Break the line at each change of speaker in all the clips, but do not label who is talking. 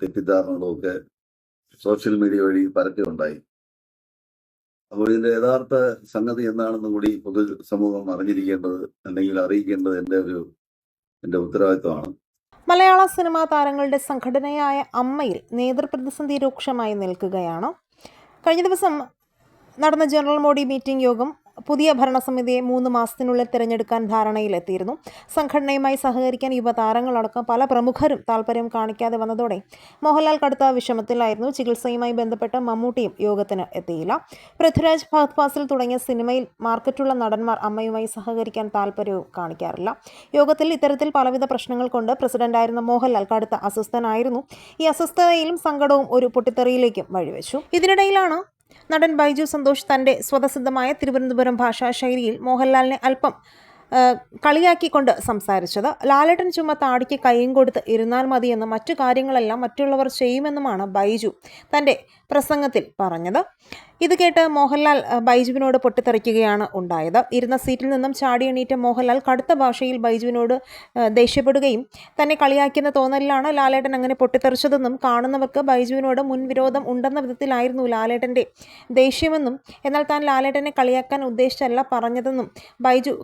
തെറ്റിദ്ധാരണകളും ഒക്കെ social media വഴി പരക്കുകയുണ്ടായി അപ്പോൾ ഇതിന്റെ യഥാർത്ഥ സംഗതി എന്താണെന്നും കൂടി പൊതു സമൂഹം അറിഞ്ഞിരിക്കേണ്ടത് അല്ലെങ്കിൽ അറിയിക്കേണ്ടത് എന്റെ ഒരു എന്റെ ഉത്തരവാദിത്വമാണ്.
മലയാള സിനിമാ താരങ്ങളുടെ സംഘടനയായ അമ്മയിൽ നേതൃപ്രതിസന്ധി രൂക്ഷമായി നിൽക്കുകയാണ്. കഴിഞ്ഞ ദിവസം നടന്ന ജനറൽ മോഡി മീറ്റിംഗ് യോഗം പുതിയ ഭരണസമിതിയെ മൂന്ന് മാസത്തിനുള്ളിൽ തിരഞ്ഞെടുക്കാൻ ധാരണയിലെത്തിയിരുന്നു. സംഘടനയുമായി സഹകരിക്കാൻ യുവതാരങ്ങളടക്കം പല പ്രമുഖരും താല്പര്യം കാണിക്കാതെ വന്നതോടെ മോഹൻലാൽ കടുത്ത വിഷമത്തിലായിരുന്നു. ചികിത്സയുമായി ബന്ധപ്പെട്ട മമ്മൂട്ടിയും യോഗത്തിന് എത്തിയില്ല. പൃഥ്വിരാജ് ഫാസിൽ തുടങ്ങിയ സിനിമയിൽ മാർക്കറ്റുള്ള നടന്മാർ അമ്മയുമായി സഹകരിക്കാൻ താല്പര്യവും കാണിക്കാറില്ല. യോഗത്തിൽ ഇത്തരത്തിൽ പലവിധ പ്രശ്നങ്ങൾ കൊണ്ട് പ്രസിഡന്റായിരുന്ന മോഹൻലാൽ കടുത്ത അസ്വസ്ഥനായിരുന്നു. ഈ അസ്വസ്ഥതയിലും സങ്കടവും ഒരു പൊട്ടിത്തെറിയിലേക്കും വഴിവെച്ചു. ഇതിനിടയിലാണ് നടൻ ബൈജു സന്തോഷ് തന്റെ സ്വതസിദ്ധമായ തിരുവനന്തപുരം ഭാഷാ ശൈലിയിൽ മോഹൻലാലിനെ അല്പം കളിയാക്കിക്കൊണ്ട് സംസാരിച്ചത്. ലാലേട്ടൻ ചുമ താടിക്ക് കൈയും കൊടുത്ത് ഇരുന്നാൽ മതിയെന്ന് മറ്റു കാര്യങ്ങളെല്ലാം മറ്റുള്ളവർ ചെയ്യുമെന്നുമാണ് ബൈജു തന്റെ പ്രസംഗത്തിൽ പറഞ്ഞത്. ഇത് കേട്ട് മോഹൻലാൽ ബൈജുവിനോട് പൊട്ടിത്തെറിക്കുകയാണ് ഉണ്ടായത്. ഇരുന്ന സീറ്റിൽ നിന്നും ചാടി എണീറ്റ മോഹൻലാൽ കടുത്ത ഭാഷയിൽ ബൈജുവിനോട് ദേഷ്യപ്പെടുകയും തന്നെ കളിയാക്കിയെന്ന തോന്നലിലാണ് ലാലേട്ടൻ അങ്ങനെ പൊട്ടിത്തെറിച്ചതെന്നും കാണുന്നവർക്ക് ബൈജുവിനോട് മുൻവിരോധം ഉണ്ടെന്ന വിധത്തിലായിരുന്നു ലാലേട്ടന്റെ ദേഷ്യമെന്നും എന്നാൽ താൻ ലാലേട്ടനെ കളിയാക്കാൻ ഉദ്ദേശിച്ചല്ല പറഞ്ഞതെന്നും ബൈജു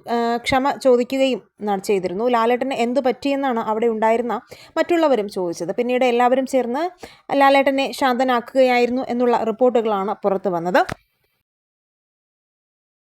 ക്ഷമ ചോദിക്കുകയും ചെയ്തിരുന്നു. ലാലേട്ടന് എന്ത് പറ്റിയെന്നാണ് അവിടെ ഉണ്ടായിരുന്ന മറ്റുള്ളവരും ചോദിച്ചത്. പിന്നീട് എല്ലാവരും ചേർന്ന് ലാലേട്ടനെ ശാന്തനാക്കുകയായിരുന്നു എന്നുള്ള റിപ്പോർട്ടുകളാണ് പുറത്തു വന്നത്.